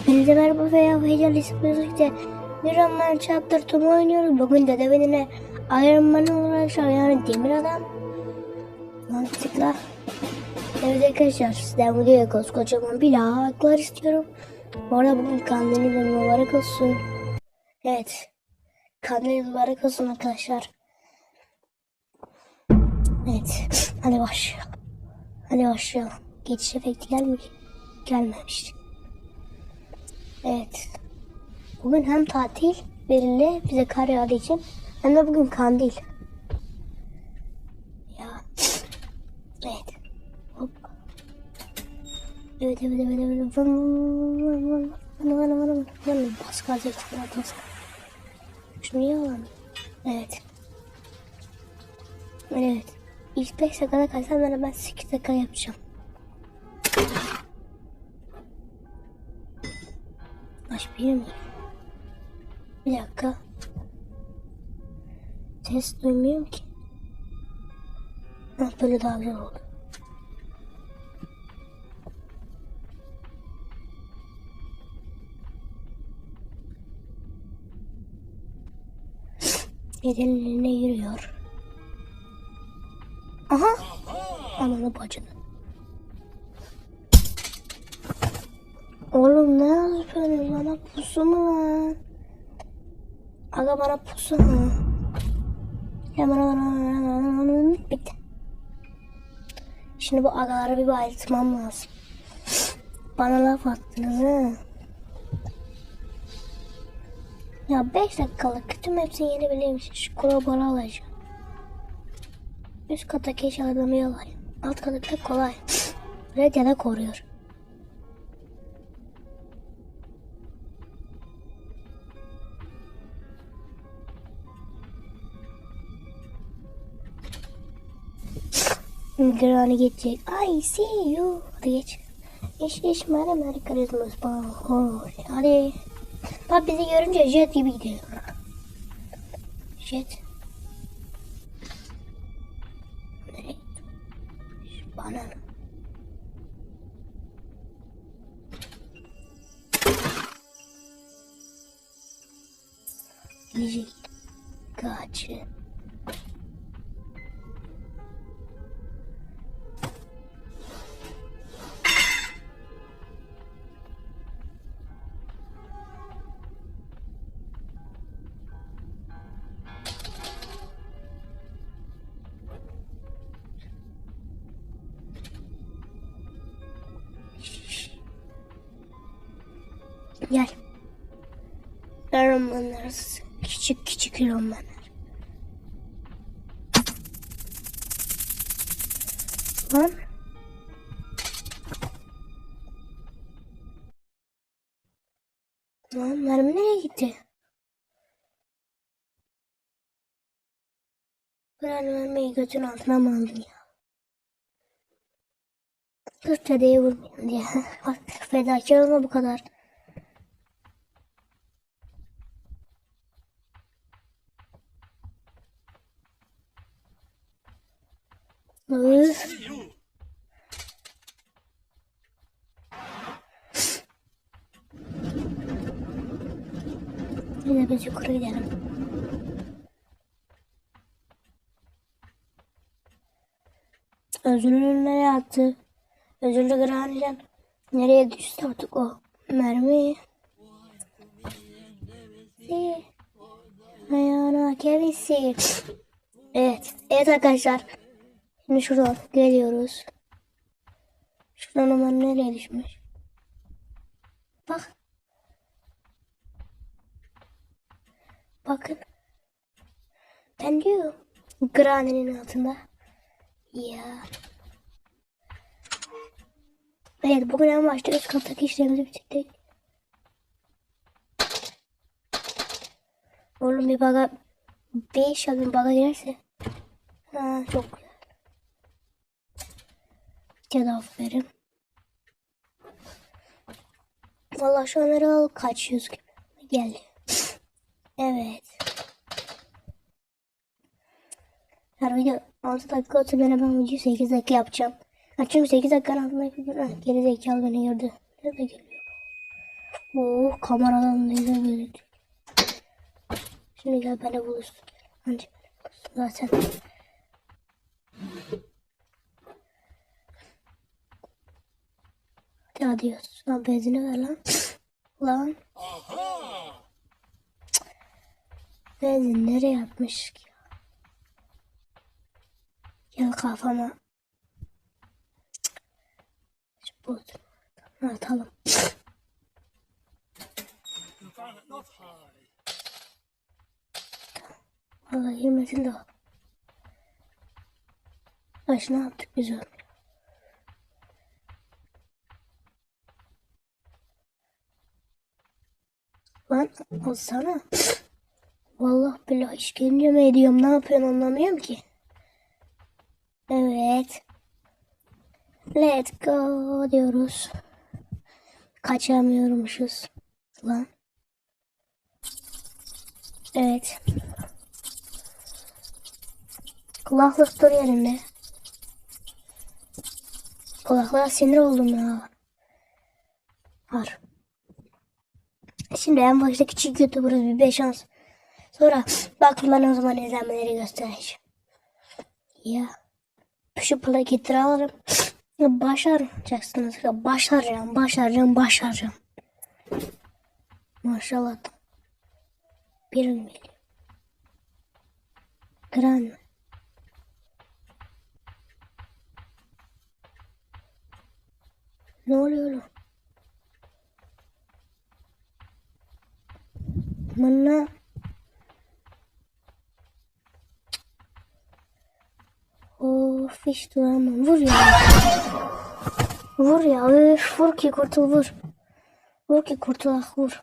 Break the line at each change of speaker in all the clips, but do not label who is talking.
Hepinize merhaba veya heyecanlı ismimizde bir Roman Chapter 2 oynuyoruz. Bugün Dede Benin'e Iron Man olarak yani Demir Adam. Mantıkla. Evet arkadaşlar sizden videoya koskocaman bir like'lar istiyorum. Bu arada bugün kandiliniz mübarek olsun. Evet. Kandiliniz mübarek olsun arkadaşlar. Evet. Hadi başlayalım. Hadi başlayalım. Geçiş efekti gelmiş. Gelmemişti. Evet. Bugün hem tatil belirli bize kar yağdığı için hem de bugün kandil. Ya. Evet. Hop. Evet evet evet evet. Vın vın vın vın. Vın vın vın vın. Vın. Bas gaza bas. Şunu yalan. Evet. Evet. İlk 5 dakikada kalsam ben hemen 8 dakika yapacağım. Bilir miyim? Bir dakika. Ses duymuyorum ki. Ha, böyle daha güzel oldu. Edenlerine yürüyor. Aha! Ananı bacını. Oğlum ne yazıyorsun bana pusu mu lan? Aga bana pusu mu? Hemen bitti. Şimdi bu agaları bir bayıltmam lazım. Bana laf attınız ha. Ya 5 dakikalık tüm hepsini yeni bileymiş. Şu kurabalı alacağım. Üst kattaki eşyalarımı yalayım. Alt katta kolay. Red ya da koruyor. Granny geçecek. I see you. Hadi geç. İş mare mare karizmas. Hoş. Hadi. Bak bizi görünce jet gibi gidiyor. Jet. Nereye? Bana ne? Müzik. Gel. Romanlar. Küçük küçük romanlar. Lan. Lan mermi nereye gitti? Ben mermiyi götün altına mı aldın ya? Kırk dedeye vurmayayım diye. Bak fedakar olma bu kadar. Yine biz yukarı gidelim. Özürlü nereye attı? Özürlü Granny'den nereye düştü artık o mermi? Ayağına kevisi. Evet. Evet arkadaşlar. Şimdi şuradan geliyoruz. Şuradan hemen nereye düşmüş? Bak. Bakın. Ben diyorum. Granny'nin altında. Ya. Evet bugün en başta üst kattaki işlerimizi bitirdik. Oğlum bir baga bir iş bir baga girerse. Ha çok güzel. Aferin. Valla şu an herhalde kaç yüz gibi. Geldi. Evet. Her video 6 dakika olsa ben hemen video 8 dakika yapacağım. Ha çünkü 8 dakikanın altında geri zekalı beni gördü. Nerede geliyor? Oh kameradan da güzel gözüküyor. Şimdi gel beni bulursun. Bulursun zaten. Hadi adios. Lan benzini ver lan. Lan. Benzin nereye atmış ki? Gel kafama. Bozdur. Atalım. Vallahi girmesin de o. Baş ne yaptık biz onu? Lan alsana. Vallahi billahi işkence mi ediyorum? Ne yapıyorsun anlamıyorum ki. Evet. Let's go diyoruz. Kaçamıyormuşuz. Lan. Evet. Kulaklık dur yerinde. Kulaklığa sinir oldum ya. Var. Şimdi en başta küçük YouTuber'ız bir beş şans. Sonra bakımdan o zaman izlenmeleri göstereceğim. Ya. Şu plaketleri alırım. Başaracaksınız. Başaracağım, başaracağım, başaracağım. Maşallah. Bir milyon. Gran? Ne oluyor oğlum? Bana Of hiç duramam. Vur ya. Vur ya. Öf, vur ki kurtul vur. Vur ki kurtulak vur.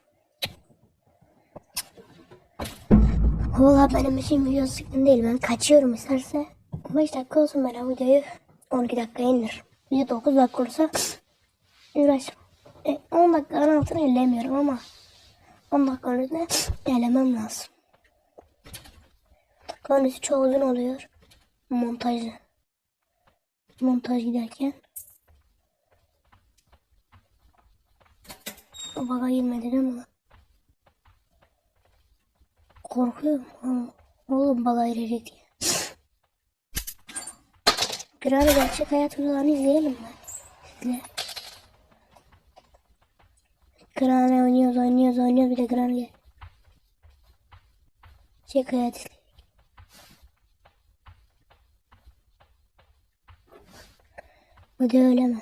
Valla benim için video sıkıntı değil. Ben kaçıyorum isterse. 15 dakika olsun ben videoyu 12 dakika indir. Video 9 dakika olursa uğraş. E, 10 dakikanın altını ellemiyorum ama 10 dakika önünde elemem lazım. Konusu çok uzun oluyor. Montajı. Montaj giderken. O bana girmedi değil mi? Korkuyorum. Oğlum bana girecek diye. Granny gerçek hayat videolarını izleyelim mi? Sizle. Granny oynuyoruz oynuyoruz oynuyoruz bir de Granny gel. Çek hayat. Bu da öyle mi?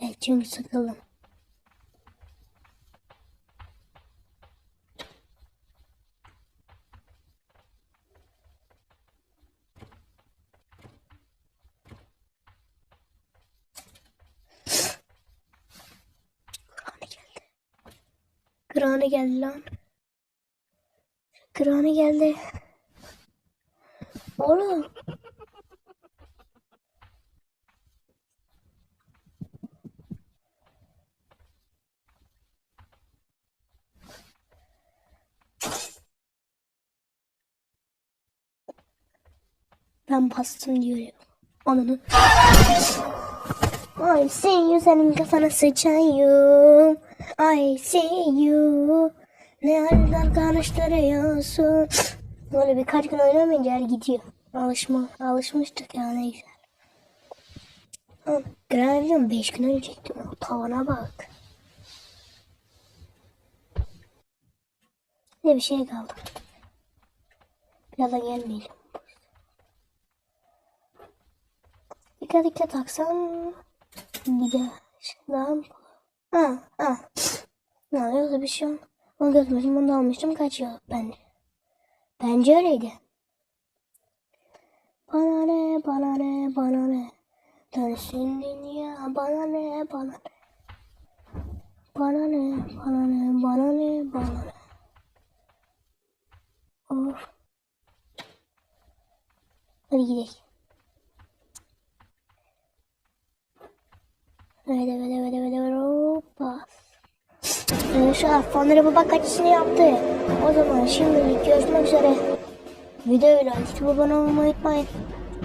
Evet çünkü sıkıldım. Granny geldi lan. Granny geldi. Oğlum. Ben bastım diyor. Ananı. I see you senin kafana sıçayım. I see you. Ne haller karıştırıyorsun. Böyle birkaç gün oynamayınca her gidiyor. Alışma, alışmıştık ya ne güzel. Lan Granny'den 5 gün önce çektim. Tavana bak. Ne bir şey kaldı. Birazdan gelmeyelim. Dikkat dikkat taksam bir de daha mı? Ha ha. Ne yoksa bir şey yok. Onu götürmüşüm onu da almıştım kaçıyor bence. Bence öyleydi. Bana ne bana ne bana ne. Dönsün dünya bana ne bana ne. Bana ne bana ne bana ne bana ne. Of. Hadi gidelim. Evet evet evet evet evet hoppa. Ee, şu an fanları baba kaçışını yaptı. O zaman şimdilik görüşmek üzere. Videoyla YouTube abone olmayı unutmayın.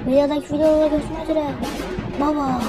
Videodaki videoda görüşmek üzere. Baba.